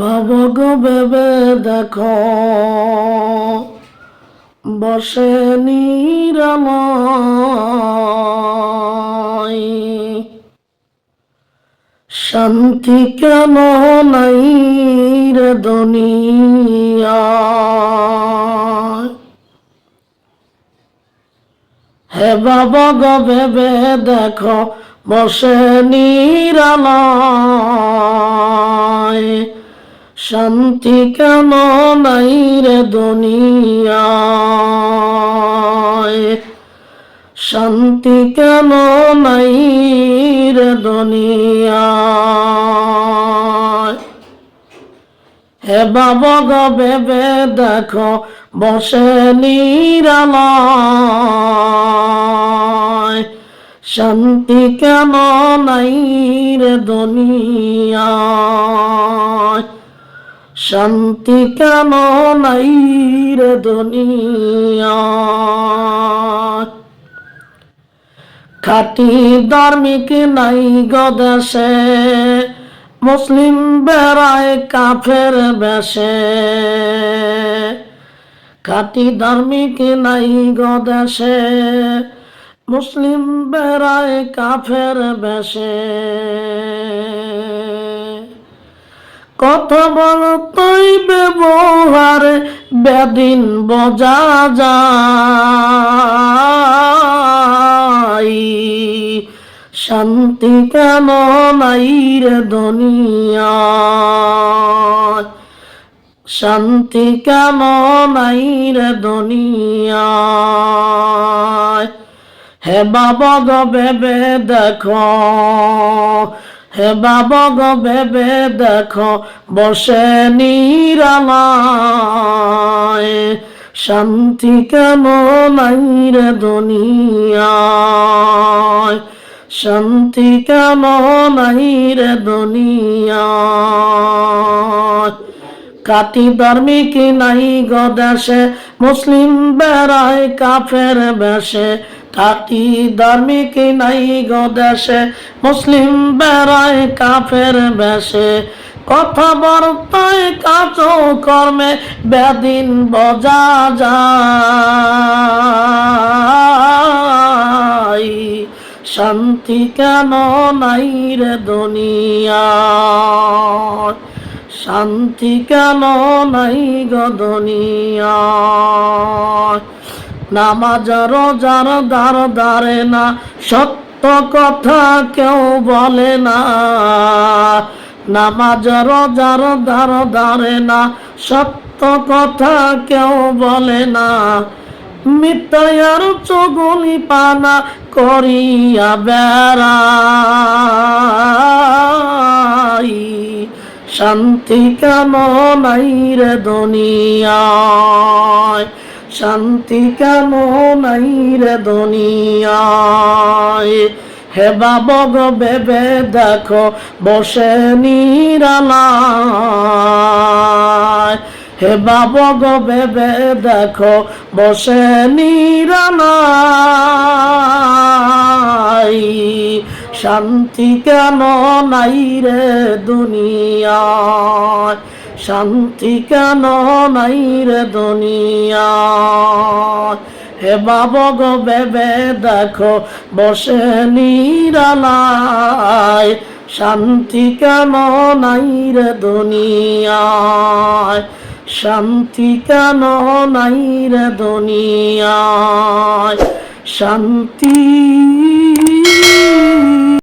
ভাব গো ভেবে দেখো। বসে নিরাময়। শান্তি কেন নাই রে দুনিয়া? হে বাবা গো ভেবে দেখো, বসে নিরালয় শান্তি কেন নাই রে দুনিয়ায়? শান্তি কেন নাই রে দুনিয়ায়? হে বাবা গো, ভেবে দেখো, বসে নিরালয়। শান্তি কেন নাই রে দুনিয়ায়? শান্তি কেন নাই রে দুনিয়ায় খাটি ধার্মিক নাই গদেশে মুসলিম বেড়ায় কাফের বেশে। খাটি ধার্মিক নাই গদেশে মুসলিম বেড়ায় কাফের বেশে। কথা বলতই ব্যবহার বেদিন বজা যায়। শান্তি কেন নাই রে দুনিয়া শান্তি কেন নাই রে দুনিয়া হে বাবা গো ভেবে দেখো হে বাবা গো, ভেবে দেখো, বসে নিরালায়। শান্তি কেন নাই রে দুনিয়ায়? শান্তি কেন নাই রে দুনিয়ায়? কাটি ধার্মিক নাই গদেশে মুসলিম বেড়ায় কাফের বেশে। কাটি ধার্মিক নাই গদেশে মুসলিম বেড়ায় কাফের বেশে। কথা বার্তায় কাজ কর্মে বেদিন বজা যায়। শান্তি কেন নাই রে দুনিয়া শান্তি কেন নাই গো দুনিয়া নামাজ, রোজার দ্বার দ্বারে না। সত্য কথা কেউ বলে না। নামাজ, রোজার দ্বার দ্বারে না। সত্য কথা কেউ বলে না। মিথ্যার চগুলি পানা করিয়া বেড়াই। শান্তি কেন নাই রে দুনিয়ায়? শান্তি কেন নাই রে দুনিয়ায়। হে বাবা গো ভেবে দেখো, বসে নিরালায়। হে বাবা গো ভেবে দেখো, বসে নিরালায়। শান্তি কেন নাই রে দুনিয়ায়। শান্তি কেন নাই রে দুনিয়ায় হে বাবা গো ভেবে দেখো, বসে নিরালায়। শান্তি কেন নাই রে দুনিয়ায় শান্তি কেন নাই রে দুনিয়ায় শান্তি